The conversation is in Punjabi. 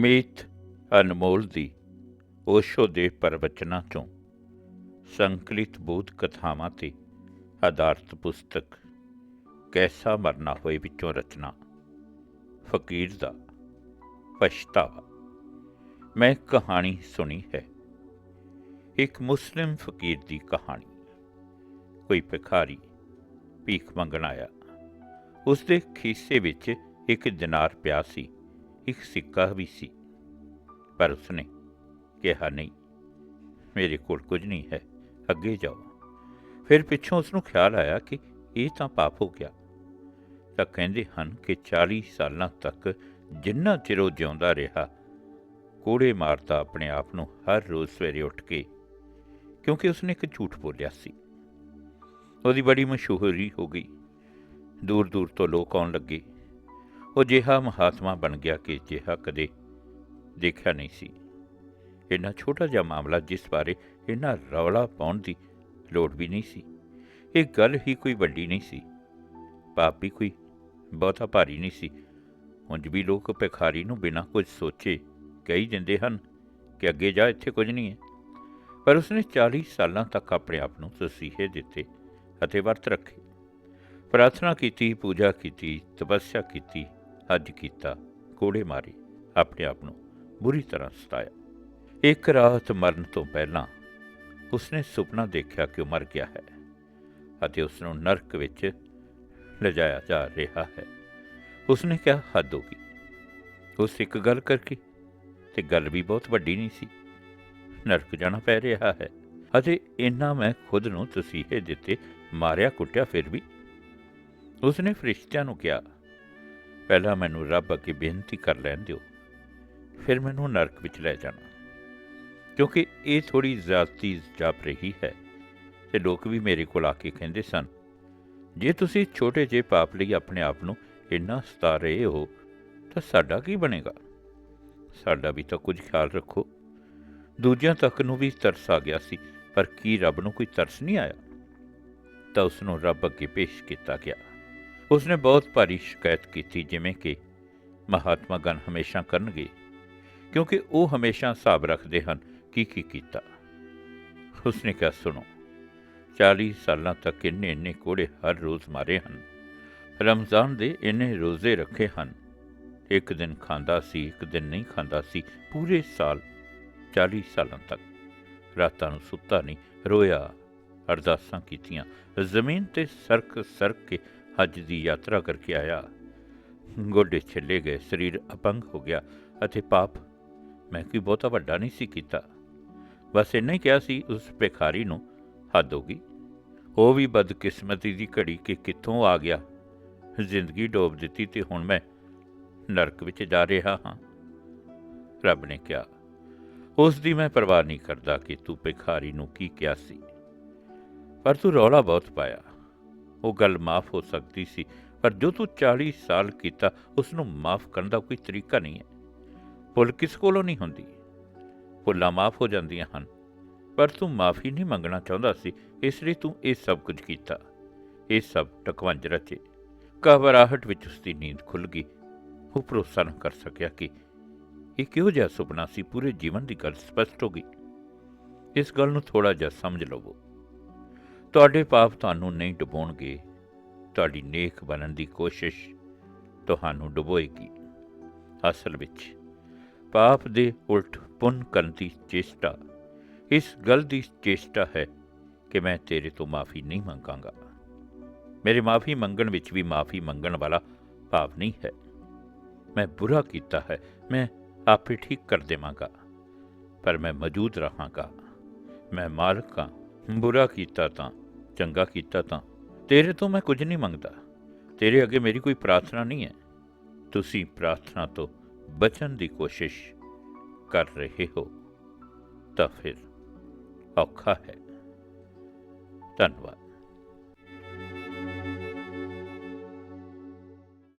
ਮੀਤ ਅਨਮੋਲ ਦੀ ਓਸ਼ੋ ਦੇ ਪ੍ਰਵਚਨਾਂ ਚੋਂ ਸੰਕਲਿਤ ਬੋਧ ਕਥਾਵਾਂ ਤੇ ਆਧਾਰਿਤ ਪੁਸਤਕ ਕੈਸਾ ਮਰਨਾ ਹੋਏ ਵਿੱਚੋਂ ਰਚਨਾ। ਫਕੀਰ ਦਾ ਪਛਤਾਵਾ। ਮੈਂ ਕਹਾਣੀ ਸੁਣੀ ਹੈ। ਇੱਕ ਮੁਸਲਿਮ ਫਕੀਰ ਦੀ ਕਹਾਣੀ। ਕੋਈ ਭਿਖਾਰੀ ਭੀਖ ਮੰਗਣ ਆਇਆ। ਉਸ ਦੇ ਖੀਸੇ ਵਿੱਚ ਇੱਕ ਦਿਨਾਰ ਪਿਆ ਸੀ। ਇੱਕ ਸਿੱਕਾ ਵੀ ਸੀ। ਪਰ ਉਸਨੇ ਕਿਹਾ, ਨਹੀਂ, ਮੇਰੇ ਕੋਲ ਕੁਝ ਨਹੀਂ ਹੈ, ਅੱਗੇ ਜਾਓ। ਫਿਰ ਪਿੱਛੋਂ ਉਸਨੂੰ ਖਿਆਲ ਆਇਆ ਕਿ ਇਹ ਤਾਂ ਪਾਪ ਹੋ ਗਿਆ। ਤਾਂ ਕਹਿੰਦੇ ਹਨ ਕਿ 40 ਸਾਲਾਂ ਤੱਕ ਜਿੰਨਾ ਚਿਰ ਉਹ ਜਿਉਂਦਾ ਰਿਹਾ, ਕੋੜੇ ਮਾਰਦਾ ਆਪਣੇ ਆਪ ਨੂੰ ਹਰ ਰੋਜ਼ ਸਵੇਰੇ ਉੱਠ ਕੇ, ਕਿਉਂਕਿ ਉਸਨੇ ਇੱਕ ਝੂਠ ਬੋਲਿਆ ਸੀ। ਉਹਦੀ ਬੜੀ ਮਸ਼ਹੂਰੀ ਹੋ ਗਈ। ਦੂਰ ਦੂਰ ਤੋਂ ਲੋਕ ਆਉਣ ਲੱਗੇ। ਉਹ ਜਿਹਾ ਮਹਾਤਮਾ ਬਣ ਗਿਆ ਕਿ ਜਿਹਾ ਕਦੇ ਦੇਖਿਆ ਨਹੀਂ ਸੀ। ਇੰਨਾ ਛੋਟਾ ਜਿਹਾ ਮਾਮਲਾ ਜਿਸ ਬਾਰੇ ਇੰਨਾ ਰੌਲਾ ਪਾਉਣ ਦੀ ਲੋੜ ਵੀ ਨਹੀਂ ਸੀ। ਇਹ ਗੱਲ ਹੀ ਕੋਈ ਵੱਡੀ ਨਹੀਂ ਸੀ। ਪਾਪ ਵੀ ਕੋਈ ਬਹੁਤਾ ਭਾਰੀ ਨਹੀਂ ਸੀ। ਉਂਝ ਵੀ ਲੋਕ ਭਿਖਾਰੀ ਨੂੰ ਬਿਨਾਂ ਕੁਝ ਸੋਚੇ ਕਹੀ ਦਿੰਦੇ ਹਨ ਕਿ ਅੱਗੇ ਜਾ ਇੱਥੇ ਕੁਝ ਨਹੀਂ ਹੈ। ਪਰ ਉਸਨੇ 40 ਸਾਲਾਂ ਤੱਕ ਆਪਣੇ ਆਪ ਨੂੰ ਤਸੀਹੇ ਦਿੱਤੇ ਅਤੇ ਵਰਤ ਰੱਖੇ। ਪ੍ਰਾਰਥਨਾ ਕੀਤੀ, ਪੂਜਾ ਕੀਤੀ, ਤਪੱਸਿਆ ਕੀਤੀ, ਹੱਜ ਕੀਤਾ ਕੋੜੇ ਮਾਰੇ, ਆਪਣੇ ਆਪ ਨੂੰ ਬੁਰੀ ਤਰ੍ਹਾਂ ਸਤਾਇਆ। ਇੱਕ ਰਾਤ ਮਰਨ ਤੋਂ ਪਹਿਲਾਂ ਉਸਨੇ ਸੁਪਨਾ ਦੇਖਿਆ ਕਿ ਉਹ ਮਰ ਗਿਆ ਹੈ ਅਤੇ ਉਸ ਨੂੰ ਨਰਕ ਵਿੱਚ ਲਿਜਾਇਆ ਜਾ ਰਿਹਾ ਹੈ। ਉਸਨੇ ਕਿਹਾ, ਹੱਦ ਹੋ ਗਈ। ਉਸ ਇੱਕ ਗੱਲ ਕਰਕੇ ਤੇ ਗੱਲ ਵੀ ਬਹੁਤ ਵੱਡੀ ਨਹੀਂ ਸੀ। ਨਰਕ ਜਾਣਾ ਪੈ ਰਿਹਾ ਹੈ ਅਤੇ ਇੰਨਾ ਮੈਂ ਖੁਦ ਨੂੰ ਤਸੀਹੇ ਦਿੱਤੇ, ਮਾਰਿਆ ਕੁੱਟਿਆ ਫਿਰ ਵੀ। ਉਸਨੇ ਫਰਿਸ਼ਤਿਆਂ ਨੂੰ ਕਿਹਾ, ਪਹਿਲਾਂ ਮੈਨੂੰ ਰੱਬ ਅੱਗੇ ਬੇਨਤੀ ਕਰ ਲੈਣ ਦਿਓ। ਫਿਰ ਮੈਨੂੰ ਨਰਕ ਵਿੱਚ ਲੈ ਜਾਣਾ। ਕਿਉਂਕਿ ਇਹ ਥੋੜੀ ਜ਼ਿਆਦਤੀ ਜਾਪ ਰਹੀ ਹੈ ਤੇ ਲੋਕ ਵੀ ਮੇਰੇ ਕੋਲ ਆ ਕੇ ਕਹਿੰਦੇ ਸਨ, ਜੇ ਤੁਸੀਂ ਛੋਟੇ ਜਿਹੇ ਪਾਪ ਲਈ ਆਪਣੇ ਆਪ ਨੂੰ ਇੰਨਾ ਸਤਾ ਰਹੇ ਹੋ, ਤਾਂ ਸਾਡਾ ਕੀ ਬਣੇਗਾ? ਸਾਡਾ ਵੀ ਤਾਂ ਕੁਝ ਖਿਆਲ ਰੱਖੋ। ਦੂਜਿਆਂ ਤੱਕ ਨੂੰ ਵੀ ਤਰਸ ਆ ਗਿਆ ਸੀ, ਪਰ ਕੀ ਰੱਬ ਨੂੰ ਕੋਈ ਤਰਸ ਨਹੀਂ ਆਇਆ? ਤਾਂ ਉਸ ਨੂੰ ਰੱਬ ਅੱਗੇ ਪੇਸ਼ ਕੀਤਾ ਗਿਆ। ਉਸਨੇ ਬਹੁਤ ਭਾਰੀ ਸ਼ਿਕਾਇਤ ਕੀਤੀ, ਜਿਵੇਂ ਕਿ ਮਹਾਤਮਾ ਗਨ ਹਮੇਸ਼ਾ ਕਰਨਗੇ। ਕਿਉਂਕਿ ਉਹ ਹਮੇਸ਼ਾ ਹਿਸਾਬ ਰੱਖਦੇ ਹਨ ਕੀ ਕੀ ਕੀਤਾ। ਉਸਨੇ ਕਿਹਾ, ਸੁਣੋ 40 ਸਾਲਾਂ ਤੱਕ ਇੰਨੇ ਇੰਨੇ ਕੋੜੇ ਹਰ ਰੋਜ਼ ਮਾਰੇ ਹਨ। ਰਮਜ਼ਾਨ ਦੇ ਇੰਨੇ ਰੋਜ਼ੇ ਰੱਖੇ ਹਨ। ਇੱਕ ਦਿਨ ਖਾਂਦਾ ਸੀ, ਇੱਕ ਦਿਨ ਨਹੀਂ ਖਾਂਦਾ ਸੀ। ਪੂਰੇ ਸਾਲ 40 ਸਾਲਾਂ ਤੱਕ ਰਾਤਾਂ ਨੂੰ ਸੁੱਤਾ ਨਹੀਂ, ਰੋਇਆ, ਅਰਦਾਸਾਂ ਕੀਤੀਆਂ। ਜ਼ਮੀਨ ਤੇ ਸਰਕ ਸਰਕ ਕੇ ਹੱਜ ਦੀ ਯਾਤਰਾ ਕਰਕੇ ਆਇਆ। ਗੋਡੇ ਛਿੱਲੇ ਗਏ, ਸਰੀਰ ਅਪੰਗ ਹੋ ਗਿਆ ਅਤੇ ਪਾਪ ਮੈਂ ਕੋਈ ਬਹੁਤਾ ਵੱਡਾ ਨਹੀਂ ਸੀ ਕੀਤਾ। ਬਸ ਇੰਨਾ ਹੀ ਕਿਹਾ ਸੀ, ਉਸ ਭਿਖਾਰੀ ਨੂੰ ਹੱਦ ਹੋ ਗਈ। ਉਹ ਵੀ ਬਦਕਿਸਮਤੀ ਦੀ ਘੜੀ ਕਿ ਕਿੱਥੋਂ ਆ ਗਿਆ। ਜ਼ਿੰਦਗੀ ਡੋਬ ਦਿੱਤੀ ਤੇ ਹੁਣ ਮੈਂ ਨਰਕ ਵਿੱਚ ਜਾ ਰਿਹਾ ਹਾਂ। ਰੱਬ ਨੇ ਕਿਹਾ, ਉਸ ਦੀ ਮੈਂ ਪਰਵਾਹ ਨਹੀਂ ਕਰਦਾ ਕਿ ਤੂੰ ਭਿਖਾਰੀ ਨੂੰ ਕੀ ਕਿਹਾ ਸੀ। ਪਰ ਤੂੰ ਰੌਲਾ ਬਹੁਤ ਪਾਇਆ। ਉਹ ਗੱਲ ਮਾਫ ਹੋ ਸਕਦੀ ਸੀ, ਪਰ ਜੋ ਤੂੰ 40 ਸਾਲ ਕੀਤਾ, ਉਸ ਨੂੰ ਮਾਫ ਕਰਨ ਦਾ ਕੋਈ ਤਰੀਕਾ ਨਹੀਂ ਹੈ। ਭੁੱਲ ਕਿਸ ਕੋਲੋਂ ਨਹੀਂ ਹੁੰਦੀ? ਭੁੱਲਾਂ ਮਾਫ ਹੋ ਜਾਂਦੀਆਂ ਹਨ, ਪਰ ਤੂੰ ਮਾਫੀ ਨਹੀਂ ਮੰਗਣਾ ਚਾਹੁੰਦਾ ਸੀ, ਇਸ ਲਈ ਤੂੰ ਇਹ ਸਭ ਕੁਝ ਕੀਤਾ। ਇਹ ਸਭ ਟਕਵੰਜ ਰਚੇ। ਘਬਰਾਹਟ ਵਿੱਚ ਉਸ ਦੀ ਨੀਂਦ ਖੁੱਲ ਗਈ। ਉਹ ਭਰੋਸਾ ਨਾ ਕਰ ਸਕਿਆ ਕਿ ਇਹ ਕਿਹੋ ਜਿਹਾ ਸੁਪਨਾ ਸੀ, ਪੂਰੇ ਜੀਵਨ ਦੀ ਗੱਲ ਸਪਸ਼ਟ ਹੋ ਗਈ। ਇਸ ਗੱਲ ਨੂੰ ਥੋੜਾ ਜਿਹਾ ਸਮਝ ਲਵੋ। ਤੁਹਾਡੇ ਪਾਪ ਤੁਹਾਨੂੰ ਨਹੀਂ ਡੁਬੋਣਗੇ, ਤੁਹਾਡੀ ਨੇਕ ਬਣਨ ਦੀ ਕੋਸ਼ਿਸ਼ ਤੁਹਾਨੂੰ ਡੁਬੋਏਗੀ। ਅਸਲ ਵਿੱਚ ਪਾਪ ਦੇ ਉਲਟ ਪੁੰਨ ਕਰਨ ਦੀ ਚੇਸ਼ਟਾ। ਇਸ ਗੱਲ ਦੀ ਚੇਸ਼ਟਾ ਹੈ ਕਿ ਮੈਂ ਤੇਰੇ ਤੋਂ ਮਾਫੀ ਨਹੀਂ ਮੰਗਾਂਗਾ। ਮੇਰੇ ਮਾਫੀ ਮੰਗਣ ਵਿੱਚ ਵੀ ਮਾਫੀ ਮੰਗਣ ਵਾਲਾ ਭਾਵ ਨਹੀਂ ਹੈ। ਮੈਂ ਬੁਰਾ ਕੀਤਾ ਹੈ, ਮੈਂ ਆਪੇ ਠੀਕ ਕਰ ਦੇਵਾਂਗਾ, ਪਰ ਮੈਂ ਮੌਜੂਦ ਰਹਾਂਗਾ। ਮੈਂ ਮਾਲਕ ਹਾਂ, ਬੁਰਾ ਕੀਤਾ ਤਾਂ, ਚੰਗਾ ਕੀਤਾ ਤਾਂ। ਤੇਰੇ ਤੋਂ ਮੈਂ ਕੁਝ ਨਹੀਂ ਮੰਗਦਾ। ਤੇਰੇ ਅੱਗੇ ਮੇਰੀ ਕੋਈ ਪ੍ਰਾਰਥਨਾ ਨਹੀਂ ਹੈ। ਤੁਸੀਂ ਪ੍ਰਾਰਥਨਾ ਤੋਂ ਬਚਣ ਦੀ ਕੋਸ਼ਿਸ਼ ਕਰ ਰਹੇ ਹੋ ਤਾਂ ਫਿਰ ਔਖਾ ਹੈ। ਧੰਨਵਾਦ।